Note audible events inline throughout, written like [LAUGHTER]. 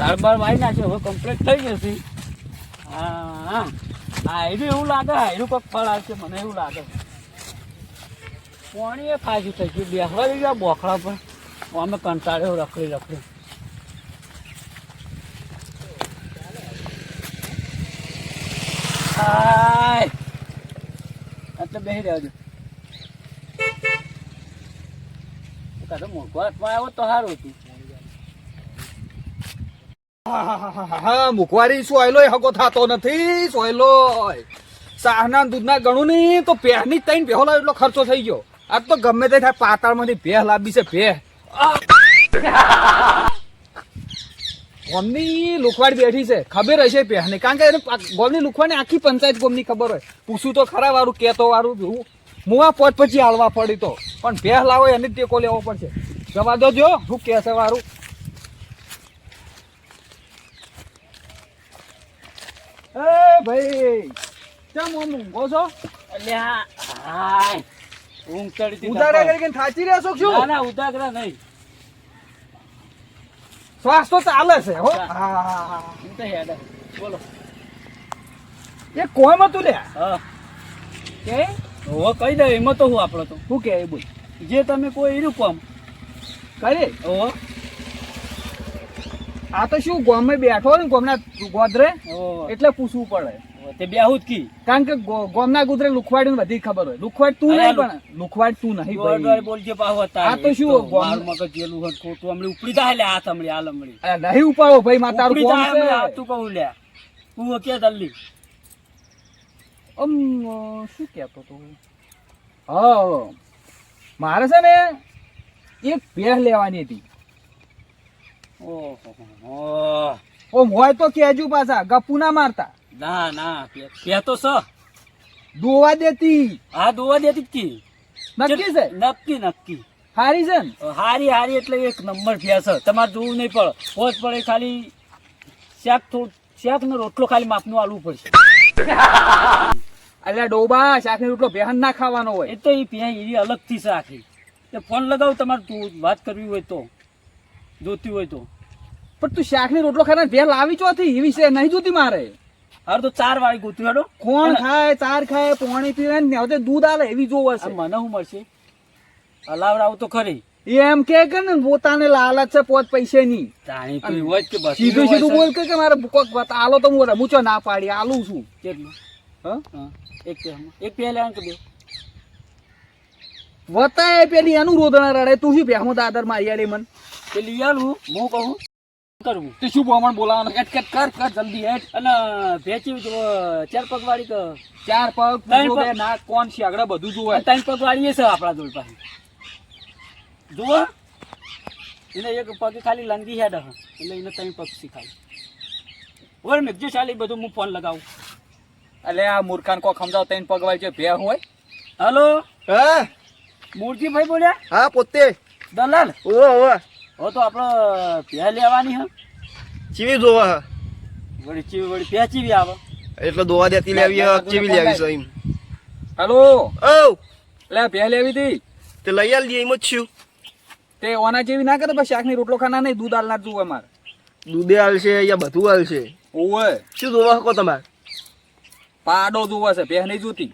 તાળ બાળ વાઈ નાખ્યો. હવે કમ્પ્લીટ થઈ જશે હા હા એનું એવું લાગે એનું કોઈક ફળ આવશે, મને એવું લાગે. પાણી એ ખાસું થઈ ગયું. બેસવા લઈ ગયા બોખડા પર. અમે કંટાળ્યો, રખડી રખડી. એટલે બેસી રહેજો કાતો મોટો હાથમાં આવ્યો તો સારું હતું. હા, મુખવારી સોયલો હકો થતો નથી સોયલો સાહના દૂધના ગણું નહીં તો પહેની ત્રણ પહેલો એટલો ખર્ચો થઈ ગયો. આજ તો ગમે તે થાય, પાતાળમાંથી ભેહ લાવી છે ભેહ ગોમની લુખવાડ બેઠી છે, ખબર હશે પહેની કારણ કે એને ગોમની લુખવાડની આખી પંચાયત ગોમની ખબર હોય. પૂછું તો ખરા વાળું, કેતો વાળું, હું મુવા પોત પછી હાલવા પડી તો. પણ ભેહ લાવો એને ટેકો લેવો પડશે. જવા દો જો, શું કહેશે છે એ ભાઈ કેમ આમ ઊંઘો છો? અલ્યા હાય. ઊંઘ ચડી નકર. થાચી રહ્યા છો ના શું? ના નહીં. શ્વાસ તો ચાલે છે હો. હા. હા. હું. તો હેડ. બોલો. એ કોમ હતું લે હા. કે? હવે કહી દે એમાં તો હું આપણો તો. શું કે બોલ? જે તમે કોઈ એનું કામ. કરે? ઓહો આ તો શું ગોમે બેઠો ને ગોમના ગોદરે એટલે પૂછવું પડે. તે બેહું જ કી. કારણ કે ગોમના ગુદરે લુખવાડ બધી ખબર હોય. લુખવાડ તું નહીં પણ લુખવાડ તું નહીં ભાઈ. બોલજે પાહો હતા આ તો શું ગોમ- મગજ જેલું હોય ખોટું હમણાં ઉપડી થાય લે હાથ હમણાં આ હમણાં. અરે નહીં ઉપાડો ભાઈ માં તારું કોમ થાય હમણાં તું કહું લે. તું કે દલ્લી? અમ શું કહેતો તો હા? મારે છે ને એક પેહ લેવાની હતી. ઓહો ઓમ હોય તો કેજુ પાછા ગપુ ના મારતા ના ના કે તો સ દોવા દેતી હા દોવા દેતી કી નક્કી છે નક્કી નક્કી હારી છે ને હારી હારી એટલે એક નંબર ફેસ તમારે જોવું નહીં પડે પોચ પડે ખાલી શાક થોડું શાક ને રોટલો ખાલી માપનું આલવું પડશે એટલે ડોબા શાકની રોટલો બેહન ના ખાવાનો એ હોય તો એ પ્યાં એવી અલગથી છે આખી તે ફોન લગાવ તમારે વાત કરવી હોય તો જોતી હોય તો પણ તું શાકની રોટલો ખાને ભેહ લાવી ચોથી? એવી છે નહીં જોતી મારે. હાર તો ચાર વાળી ગોતી હેડો. કોણ ખાય ચાર ખાય પાણી પીવે ને હવે દૂધ આલે એવી જોવે છે. મને શું મળશે? હલાવડાવું તો ખરી. એમ કે કે ને પોતાને લાલચ છે પોત પૈસે ની સીધું સીધું બોલ કે કે મારે કોક વાત આલો તો હું રમૂચો ના પાડી આલું છું. કેટલું? હા? એક એક પેલે લેવાનું કે બે. વતાય પેલી એનું રોદણા રડે તું શું ભેહમો દાદર મારી આલી મન? પેલી આલું હું કહું? કરવું તે શું બ્રાહ્મણ બોલાવાનો હેટ કેટ કર કર જલ્દી હેટ અને ભેચી જો ચાર પગ વાળી કે ચાર પગ ત્રણ પૂછો પગ. બે નાક કોણ છે? આગળ બધું જોવે ત્રણ પગ વાળી છે આપણા જોડ પાસે. જુઓ. એને એક પગ ખાલી લંગી હેડ એટલે એને ત્રણ પગ શીખાય. ઓર મેઘજો ચાલી બધું હું ફોન લગાવું. એટલે આ મૂર્ખાન કો સમજાવ ત્રણ પગ વાળી છે ભે હોય? હલો? હા. મૂળજીભાઈ બોલ્યા? હા પોતે. દલાલ? ઓ ઓવો હો તો આપણે પ્યા લેવાની હે. ચીવી જોવા વળી ચીવી વળી પ્યા ચીવી આવે. એટલે દોવા દેતી લેવી હે, ચીવી લેવી છે એમ. હાલો. ઓ લે પ્યા લેવી હતી? તે લઈ આલ દે એમ જ છું. તે ઓના જેવી ના કરે પછી શાકની રોટલો ખાના નહીં દૂધ આલનાર જ જોવે મારે દૂધે આલશે યા બધું આલશે. ઓવે. શું જોવા હકો તમારે? પાડો જોવા છે ભેહ નહીં જોતી.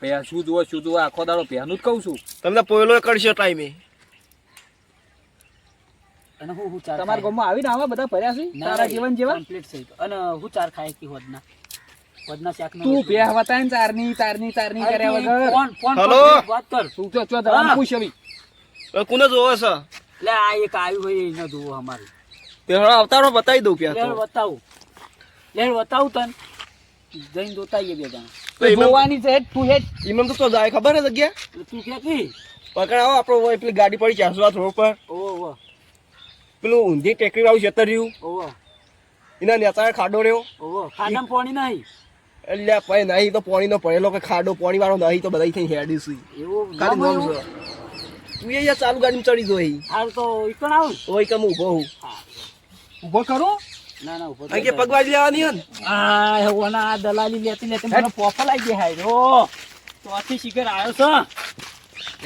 ભેહ શું જોવા શું જોવા આખો દાડો પહેનું જ કહું છું. તમને પોયલો કરશે ટાઈમે. અને હું હું ચાર તમારા ગામમાં આવીને આવા બધા ભર્યા છે? તારા જીવન જેવા? કમ્પ્લીટ છે તો. અને હું ચાર ખાય કે હોદના. હોદના શાક તું બે વતાય ને તારની તારની તારની કર્યા વગર. Phone phone hello? વાત કર. તું ચો ચો દવા પૂછ હવે. હવે કોને જોવે છે? લે આ એક આવ્યું હોય એને જોવો અમારે. તે હવે અવતારો બતાવી દઉં પ્યા તો. બતાવું. લેણ બતાવું તન. જઈને જોતાઈએ બે જણા. જોવાની છે તું હે ઇમમ તો તો જાય ખબર હે જગ્યા? એટલે તું કે કી પકડાવો આપણો પેલી ગાડી પડી ચારસો હાથ રોડ પર. ઓવો પેલું ઊંધી ટેકરી વાળું જતર રહ્યું. ઓવો એના નેતાએ ખાડો રહ્યો. ઓવો ખાડામાં પાણી નહીં? એટલે ભાઈ નહીં તો પાણી નો પડેલો કે ખાડો પાણી વાળો નહીં તો બધા થઈ હેડી છે. એવું તું એ યાર ચાલુ ગાડીમાં ચડી જોઈ હાલ તો ઇકણ આવું? ઓય કે હું ઊભો હું. ઊભો કરો? ના ના ઊભો અહીં કે પગવાજ લેવાની હોય ને? આ હોના આ દલાલી લેતી લેતી મને પોપલ આવી ગયા હાય. તો આથી શિખર આવ્યો છે?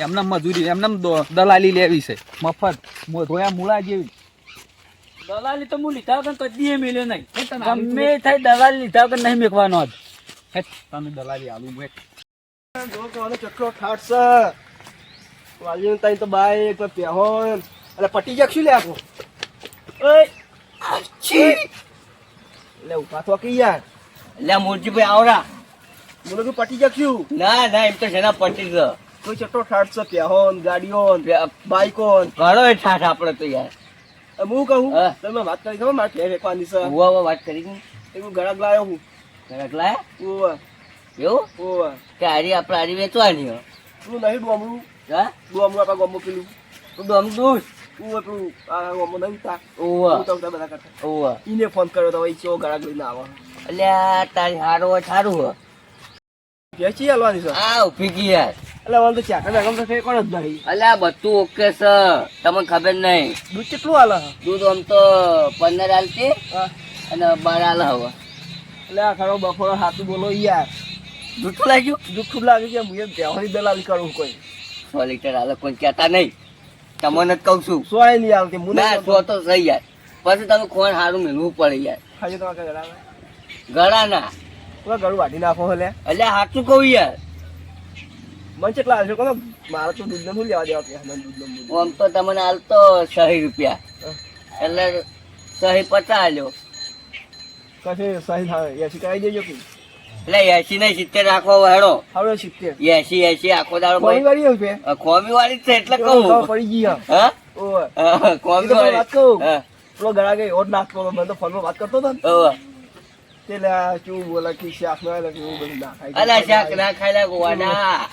એમને મજૂરી એમને દલાલી લેવી છે. મફત મો- ધોયા મૂળા જેવી. દલાલી તો હું લીધા વગર કદી એ મેલ્યો નહીં. ગમે થાય દલાલી લીધા વગર નહીં મેકવાનો આજ. તમે દલાલી આલુ મેં જો કે આનો ચક્રો ઠાઠ છે વાલીને તાઈ તો બાય એક પહેહો એટલે પટી જક શું લે આખું? લે ઊભા તો કે યાર. એટલે ભાઈ આવરા. મને તો પટી જક શું? ના ના એમ તો જેના પટી જ કોઈ ચટ્ટો ઠાઠ છે પેહો ગાડીઓ બાઈકો ઘણો એ ઠાઠ આપણે તો યાર. હું કહું? હા. તમે વાત કરી ખબર? મારે ઘેર વેકવાની છે વાત કરી એક ગળાક લાયો હું. ઘરાક લાયા? ઓવા. એવું? ઓવા. કે હારી આપણે હારી વેચવાની હો. પેલું નહીં ડોમરું હા? ડોમરું આપણા ગામમાં પેલું. તું દમ દૂર ઓવા પેલું આ નહીં તા. હું તો બધા કરતા. ઈને ફોન કર્યો તો ભાઈ ચો ગળાક લઈને આવો. આ તારી હારો સારું હો વેચી હાલવાની છે? આ ઊભી એટલે વાંધો ચાકર નાખમ તો કઈ કોણ જ નહીં આ બધું ઓકે છે તમને ખબર નહીં. દૂધ કેટલું હાલે? દૂધ આમ તો પંદર હાલતી. અને બાર હાલ હવે. એટલે આ ખરો બફોરો હાથું બોલો યાર. દુઃખ લાગ્યું? દુઃખ લાગ્યું છે હું એમ બેહોની દલાલી કરું કોઈ. સો લીટર હાલે કોઈ કહેતા નહીં. તમને જ કહું છું. સોય નહીં આવતી હું ના સો તો સહી યાર. પછી તમે કોણ સારું મેળવું પડે યાર. ખાલી તમારે ગળા ગળા ના ગળું વાટી નાખો એટલે એટલે સાચું કહું યાર. મને કેટલા આવશે કોને મારે તો શું લેવા દેવા કે મને આમ તો તમને હાલ તો સહી રૂપિયા. એટલે સહી પચાસ કશે સહી થાય એસી કરાવી દેજો કે. એટલે એસી નહીં સિત્તેર રાખવા વહેડો હવે સિત્તેર. એસી એસી આખો દાડો વાળી છે ખોમી વાળી છે એટલે કહું. પડી ગઈ હા? ખોમી વાળી. વાત કહું. પેલો ગળા ગઈ ઓટ નાખતો મને તો ફોનમાં વાત કરતો હતો ને. આ શું બોલા કે શાક ના એટલે એવું બધું ના ખાય. અલા શાક ના ખાઈ લે ગોવાના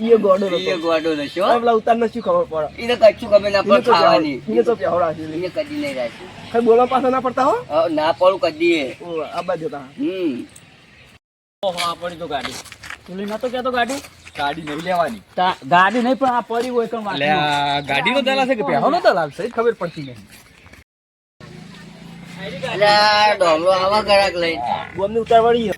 ઈએ ગોડો એ હતો ગોડો નશો પેલા ઉતારને શું ખબર પડે? એને કચ્છું ગમે ના પર ખાવાની. એને તો પ્યાહો છે. એને કદી નહીં રાખી. ખાલી બોલવા પાછા ના પડતા હો? ના પડું કદી આ બાજુ તા હમ. ઓહો આ પડી તો ગાડી. પેલી નતો તો ગાડી? ગાડી નહીં લેવાની. ગાડી નહીં પણ આ પડી હોય કણ ગાડી ગાડીનો દલાલ છે કે પેહોનો દલાલ છે ખબર પડતી નહીં ડોમરો આવા ગરાક લઈ ગોમની ઉતારવાળી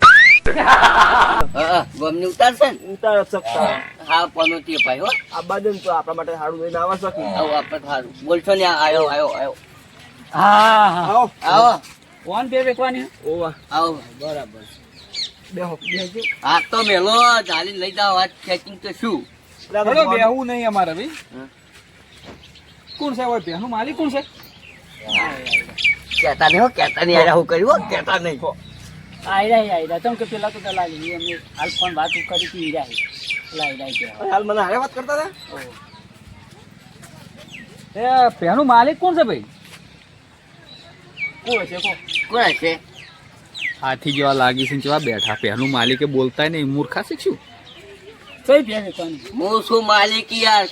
હા ગમની ઉતારશે ને? ઉતાર શકતા હા પનો ભાઈ હો. આ બાજુ તો આપણા માટે સારું લઈને આવવા શકી. આવો આપણે સારું બોલશો ને આયો આયો આયો. હા હા. આવો. આવો. ફોન પે વેકવાની ઓવા. આવો બરાબર બેહો. બેહજો હા તો મેલો ચાલી લઈ જાઓ. આ ચેકિંગ તો શું? ચલો બેહવું નહીં અમારે ભાઈ. કોણ છે? હવે બેહનું માલિક કોણ છે? કેતા નહીં હો કેતા નહીં. આયા હું કર્યું કેતા નહીં. આયરા આયરા. તમ કે પેલા તો દલાલી અમે હાલ ફોન વાત કરી હતી ઈરા પેલા હીરા કે હાલ મને હારે વાત કરતા હતા? એ પેહનું માલિક કોણ છે ભાઈ? કોણ છે કો કોણ છે? હાથી જેવા લાગી છે જેવા બેઠા. પેહનું માલિકે બોલતા નહીં. મૂર્ખા શીખશું કઈ પે વેચવાની હું શું માલિક યાર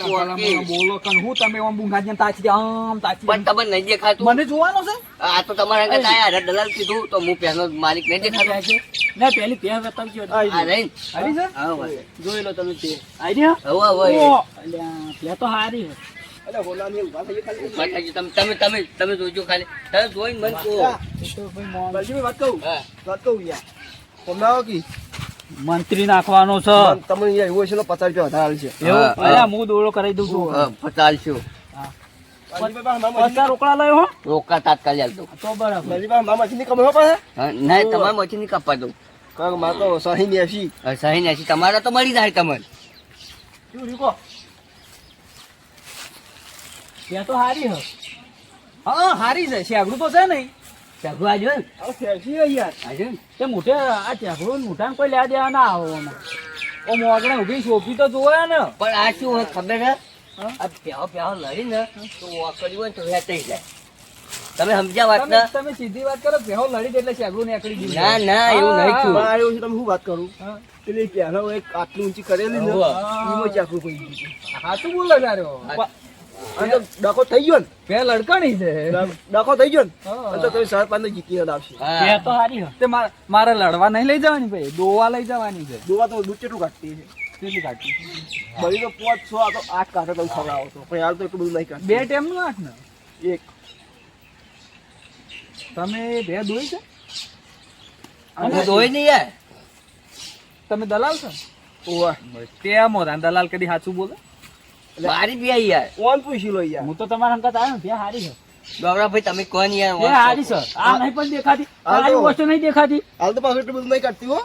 બોલો કન હું તમે આમ બુંગા તાચી આમ તાચી પણ તમને નહીં દેખાતું. મને જોવાનો છે? આ તો તમારા કે આયા અરે દલાલ કીધું તો હું પહેલો માલિક નહીં દેખાતો. ના પેલી પે વેચતા આ રહી આવી છે? હા ભાઈ જોઈ લો તમે તે. આઈડિયા હવે હવે ઓ અલ્યા તો હારી હે એટલે હોલાની ઊભા થઈ ખાલી. ઊભા. તમે તમે તમે તમે જોજો ખાલી. તમે જોઈને મને કહો. વાત કહું? વાત કહું યાર. આવો કી? મંત્રી નાખવાનો છે. તમને યાર એવું છે ને પચાસ રૂપિયા વધારે છે એવું? હું દોડો કરાવી દઉં છું. હા, પચાલશો બલજીભાઈ પાસે મામા પચાસ રોકડા હો. તો બરાબર. મામા પાસે નહીં તમારે દઉં. કારણ મારે તો સહી ને સહી નથી તમારા તો મળી જાય તમને. શું રીકો પે તો હારી હે. હા હારી છે. શેગડું તો છે નહીં. ચગવા આજો છે યાર. આજો તે મોટે આ ટેકડું મોટા કોઈ લેવા દેવા ના આવો આમાં. ઓ મોગણે ઊભી શોભી તો જોયા ને. પણ આ શું ખબર આ પ્યાવો પ્યાવો લડી ને તો વાકડી હોય તો વેચાઈ જાય. તમે સમજ્યા વાત ના? તમે સીધી વાત કરો પેહો લડી દે એટલે શેગડું નીકળી ગયું. ના ના એવું નહીં થયું. મારે એવું તમે શું વાત કરું? હા. પેલી પહેલો એક આટલી ઊંચી કરેલી ને એમાં ચાકરું પડી ગયું હાચું બોલો જાર્યો અને તો ડખો થઈ ગયો ને. પે લડકણી છે. ડખો થઈ ગયો ને. તો તમે પાંચ જીતી આવશે પે તો હારી તે મારે મારે લડવા નહીં લઈ જવાની ભાઈ દોવા લઈ જવાની છે. દોવા તો દૂધ કેટલું કાઢતી છે. કેટલી કાઢી બળી તો પાંચ છ આ તો આઠ કાઢો તમે ખવડાવો છો. પણ યાર તો એટલું બધું નહીં કાઢ બે ટેમનું આઠ ને? એક. તમે બે દોઈ છે? અમે દોઈ નહીં યાર. તમે દલાલ છો? ઓવા દલાલ કદી સાચું બોલે? મારી બી આઈ યાર. કોણ પૂછી લો યાર. હું તો તમારા અંકત આવ્યો ને પે હારી હે ગૌરવભાઈ તમે કોણ એ યાર હારી સર આ નહીં પણ દેખાતી. આ વસ્તુ નહીં દેખાતી. હાલ તો પાછું એટલું બધું નહીં કરતી હો.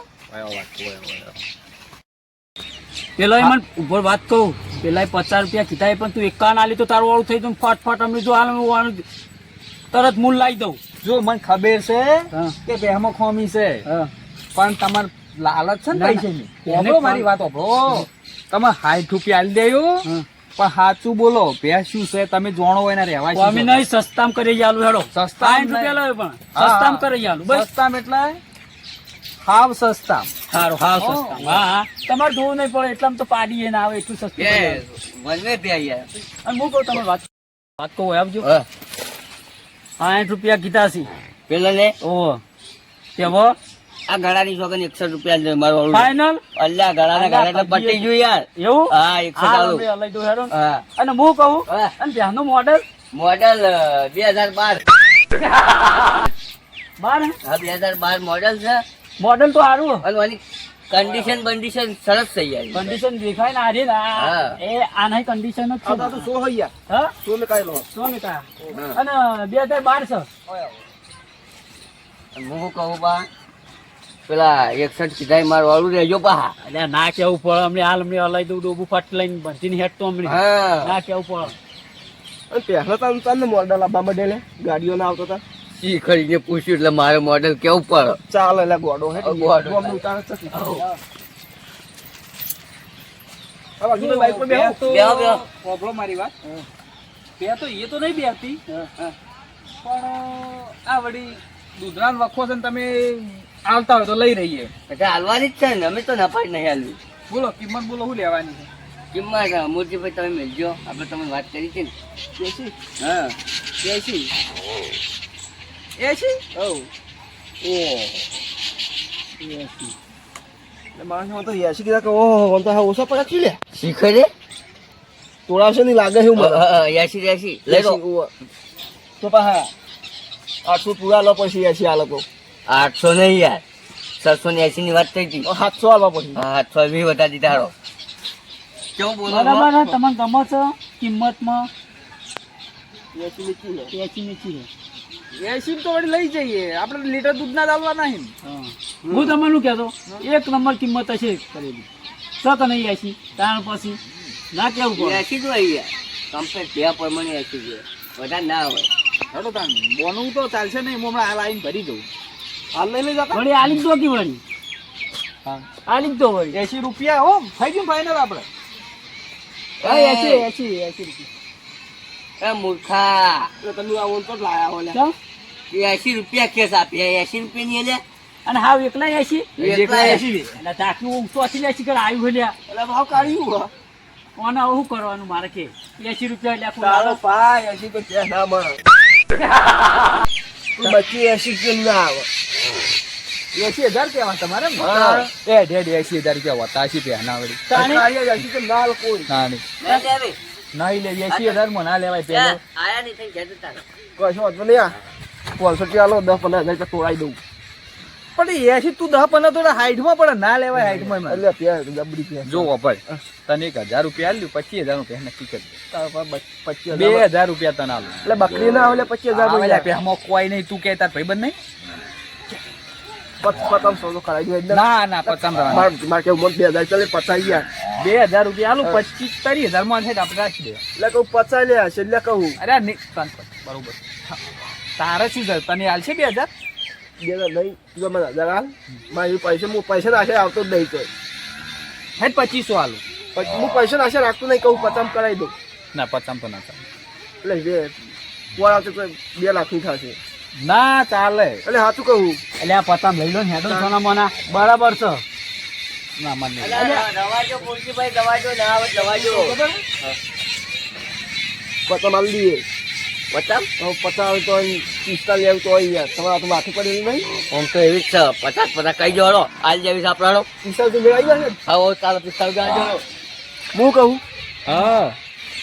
પેલો એ મને ઉપર વાત કહું પેલા પચાસ રૂપિયા કીધા પણ તું એકાન આલી તો તારું વાળું થઈ જતું ફટ ફટ અમને જો હાલ હું તરત મૂળ લાવી દઉં. જો મને ખબર છે કે બેહમાં ખોમી છે. પણ તમાર લાલચ છે ને ના, ના. પૈસાની? મારી વાત હોભળો તમે સાઠ રૂપિયા આલી દેયો પણ સાચું બોલો ભેંસ શું છે? તમે જાણો રહેવાય શું સ્વામી નહીં સસ્તામ કરી આલું હેડો. સસ્તામ સાઠ રૂપિયા પણ. સસ્તામ કરી આલું સસ્તામ એટલે હાવ સસ્તા. સારું હાવ સસ્તા. હા તમારે જોવું નહીં પડે એટલામાં તો પાડીએ ના આવે એટલું સસ્તું વનવે અને હું કહું તમે વાત વાત કહું આવજો હા. સાઠ રૂપિયા કીધા પેલા લે. ઓ. કેવો આ ગળાની છોકરી એકસો રૂપિયા મારું. ફાઈનલ અલ્યા ગળાના ગળા પટી ગયું યાર. એવું? હા એકસો હા, અમે લઈ દઉં હેડો. ને. હા. અને હું કહું. અને ત્યાંનું મોડેલ મોડલ બે હજાર બાર. બાર હા? બે હજાર બાર મોડલ છે. મોડેલ તો સારું. અને આની કન્ડિશન બંડિશન સરસ થઈ જાય. કન્ડિશન દેખાય ને આરી ના. એ આના કન્ડિશન જ છે. તો સો હોય. યાર હા? સો ને કાય લો સો ને કા અને બે હજાર બાર છે. હું કહું બા પેલા એકસઠ કીધા માર વાળું રહેજો પા એટલે ના કેવું પડે અમને હાલ અમને હલાઈ દઉં ડોબું ફટ લઈને બંધીને હેઠતો અમને. હા. ના કેવું પડે. અને પહેલા તો આમ મોડલ આપવા માટે લે. ગાડીઓ ના આવતો હતા. ઈ ખરીને પૂછ્યું એટલે મારે મોડેલ કેવું પડે? ચાલ એટલે ગોડો હે. ગોડો. ગોડો ઉતારે છે. હવે હજુ તો બાઈક પર બેહો. બે તો બેહો, બેહો. હોભળો મારી વાત. બે તો એ તો નહીં બેહતી. પણ આ વળી દુધરાન વખો છે ને તમે આવતા હોય તો લઈ રહીએ. એટલે હાલવાની જ છે ને અમે તો નફા નહીં હાલવી. બોલો કિંમત બોલો શું લેવાની છે? કિંમત મૂર્તિભાઈ તમે મેળજો આપણે તમે વાત કરી છે ને. હા. બેસી એસી ઓ ઓ એટલે માણસમાં તો એસી કીધા કે ઓહો તો હા ઓછા પડ્યા છે લે. શીખે રે તોડાવશે નહીં લાગે એવું મને યાસી યાસી લઈ લો એસી. તો પાછા આઠસો પૂરા લો પછી એસી આ લોકો આઠસો નહીં યાર. છસો ને એસી ની વાત થઈ હતી. સાતસો આલવા પછી. સાતસો વી વધારી દીધા હારો કેવું બોલો બરાબર તમને ગમે છે? કિંમતમાં? એસી નીચી એસી નીચી છે. એસી તો વળી લઈ જઈએ. આપણે લીટર દૂધ ના ડાલવા નહીં હા. તમને કહેતો? એક નંબર કિંમત હશે કરેલી તો તને નહીં એસી. ત્રણ પછી ના કેવું પડે? એસી જ હોય યાર. કમ્પ્લેટ બે પ્રમાણે એસી છે. વધારે ના હોય. હેડો તાન બોનું તો ચાલશે નહીં. હું હમણાં આ લાઈન ભરી દઉં. હાલ લઈ લઈ જતા વળી આલી જ દો કે વળી? હા. આલી દો વળી. એસી રૂપિયા હો થઈ ગયું ફાઈનલ આપણે. એસી એસી એસી રૂપિયા. એ મૂર્ખા. એટલે તમે આ ઓન તો લાયા હો લે એસી રૂપિયા કેસ આપ્યા. એસી રૂપિયા ની લે અને હાવ એકલા એસી એકલા એસી એટલે તાકી અસી એસી કર આવ્યું હોય એટલે ભાવ કાઢ્યું હો. શું કરવાનું મારે કે? એસી રૂપિયા એટલે તારો. એસી તો કે ના મળે. [LAUGHS] બચી એસી કેમ ના આવે? એસી હજાર કેવા તમારે. એ ડેડ એસી હજાર કેવા તાસી પહેના વળી. ના કોઈ. ના નહીં. નહીં લે એસી હજારમાં ના લેવાય પહેલો લે, આયા નહીં થઈ જતું કશો વાંધો નહીં આ પાંચસો રૂપિયા દસ પંદર હજાર તોડાઈ દઉં. પણ એસી તું દસ પંદર થોડા હાઈટ પણ ના લેવાય હાઈટમાં એમાં. એટલે જબડી જો ભાઈ તને એક હજાર રૂપિયા આલ્યું પચીસ હજાર રૂપિયા નક્કી કરી બે હજાર રૂપિયા તને આલું. એટલે બકરી ના આવે એટલે પચીસ હજાર રૂપિયા. કોઈ નહીં તું કે તાર ભાઈબંધ નહીં? પચ- પતંગ સોનો કરાવી દઉં ના ના પતમ. માર- કેવું મત બે હજાર ચાલે પચાવી ગયા. બે હજાર રૂપિયા આલું પચીસ ત્રીસ હજારમાં છે આપણે રાખી દે. એટલે કહું પચાઈ લે હશે એટલે કહું. અરે બરોબર. તારે શું છે તને હાલશે બે હજાર? બે હજાર નહીં તું મને હજાર હાલ મારી પૈસા હું પૈસા નાખે આવતો જ નહીં તો. હેઠ પચીસો આલું. હું પૈસા નાખે રાખતો નહીં કહું પચામ કરાવી દઉં. ના પચાસ તો ના એટલે બે બે લાખની થશે. ના ચાલે. એટલે સાચું કહું. એટલે આ પતંગ લઈ લો ને હેડો સોના મોના બરાબર છે. ના મને દવાજો મૂર્તિભાઈ દવાજો ના આવે દવાજો. પતંગ આલી દઈએ. પચાસ આવે તો પિસ્તાલીસ આવે તો યાર. તમારે તો માથું પડેલું નહીં આમ તો એવી જ છે. પચાસ પચાસ કઈ જવાનો આલ જેવી આપણાનો પિસ્તાલીસ તો મેળાઈ જશે હવે ચાલો પિસ્તાલીસ હું કહું? હા.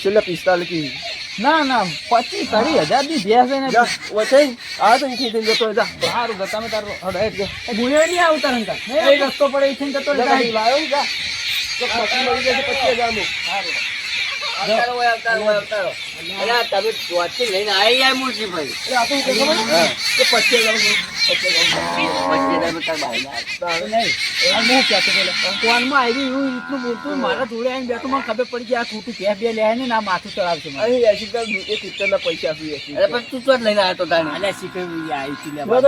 છેલ્લે પિસ્તાલીસ કી ના ના પચીસ સાડી હજારની ભેસ એને જા વચ્ચે આ તો થઈને જતો જા. સારું તો તમે તારો હડાય ગયો ભૂલે નહીં આવતા રંગા એ રસ્તો પડે છે ને જતો જા, ને, જા. તો પચીસ મળી જશે પચીસ હજારનું અવતારો હોય, અવતારો અવતારો. અરે તમે ચોથી લઈને આવી જાય મુરજી ભાઈ પચીસ હજાર તાર. તારે. મારા જોડે આવીને બેઠું મને ખબર પડી કે આ ખોટું બે બે લે ને ના માથું ચડાવશે એસી રૂપિયા પૈસા આપી અરે પણ તું ચોથ લઈને આવ્યો તો તાને. અલ્યા આવી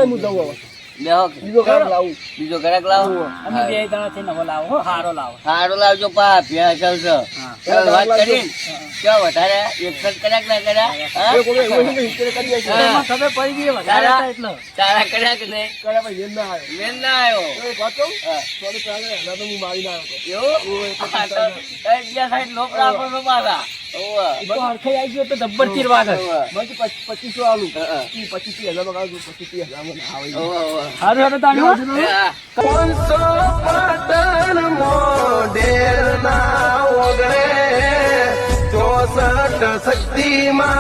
હું દઉં હવે બેહો કે. બીજો કામ લાવું. બીજો ઘરાક લાવો. અમે બે જણા થઈને નવો લાવો હો, હારો લાવો. સારો લાવજો પા ભ્યા ચાલશે વાત કરી. ક્યાં વધારે એકસઠ કર્યા ના કર્યા? હા? એ કે ખબર પડી ગઈ વધારે તારા- તારા કર્યા કે નહીં? કરે ભાઈ એમ ના આવ્યો. મેન ના આવ્યો. એક વાત. થોડી પહેલા હું મારી ના આવ્યો એવું? બીજા સાઈડ લોકરા પર. એ તો હરખાઈ આવી ગયો તો જબ્બર તીર વાગે ઓવે. મને તો પચ- પચીસો. ઈ પચીસ હજારમાં કાઢું, પચીસ હજાર મને આવે છે. ઓવે, ઓવે. હારું હારું તાણી હો. એ હા. ચોસઠ શક્તિમાં